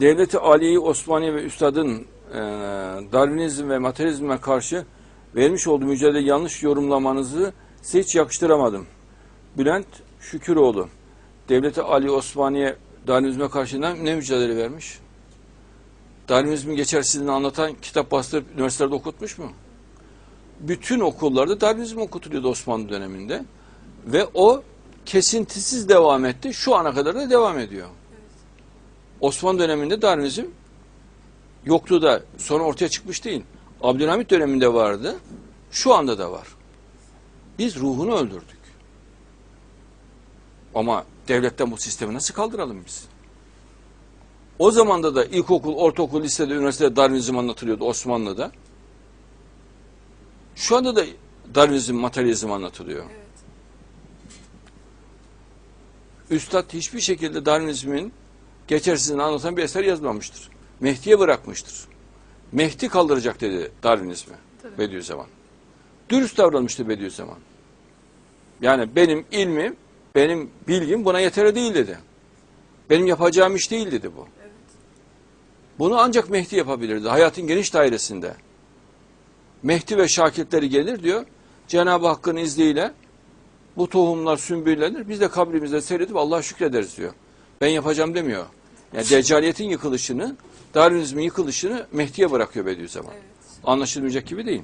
Devleti Aliye Osmaniye ve Üstad'ın e, Darwinizm ve materyalizme karşı vermiş olduğu mücadele yanlış yorumlamanızı hiç yakıştıramadım. Bülent Şüküroğlu, Devleti Ali Osmaniye Darwinizme karşı ne, ne mücadele vermiş? Darwinizmin geçersizliğini anlatan kitap bastırıp üniversitelerde okutmuş mu? Bütün okullarda Darwinizm okutuluyordu Osmanlı döneminde. Ve o kesintisiz devam etti. Şu ana kadar da devam ediyor. Osmanlı döneminde Darwinizm yoktu da sonra ortaya çıkmış değil. Abdülhamit döneminde vardı. Şu anda da var. Biz ruhunu öldürdük. Ama devletten bu sistemi nasıl kaldıralım biz? O zamanda da ilkokul, ortaokul, lisede, üniversitede Darwinizm anlatılıyordu Osmanlı'da. Şu anda da Darwinizm, materyalizm anlatılıyor. Üstad hiçbir şekilde Darwinizmin geçersizliğini anlatan bir eser yazmamıştır. Mehdi'ye bırakmıştır. Mehdi kaldıracak dedi Darwinizmi Tabii. Bediüzzaman. Dürüst davranmıştı Bediüzzaman. Yani benim ilmim, benim bilgim buna yeterli değil dedi. Benim yapacağım iş değil dedi bu. Evet. Bunu ancak Mehdi yapabilirdi. Hayatın geniş dairesinde. Mehdi ve şakirtleri gelir diyor. Cenab-ı Hakk'ın izniyle bu tohumlar sümbüllenir. Biz de kabrimizde seyredip Allah'a şükrederiz diyor. Ben yapacağım demiyor. Yani deccaliyetin yıkılışını, Darwinizmin yıkılışını Mehdi'ye bırakıyor Bediüzzaman. Evet. Anlaşılmayacak gibi değil.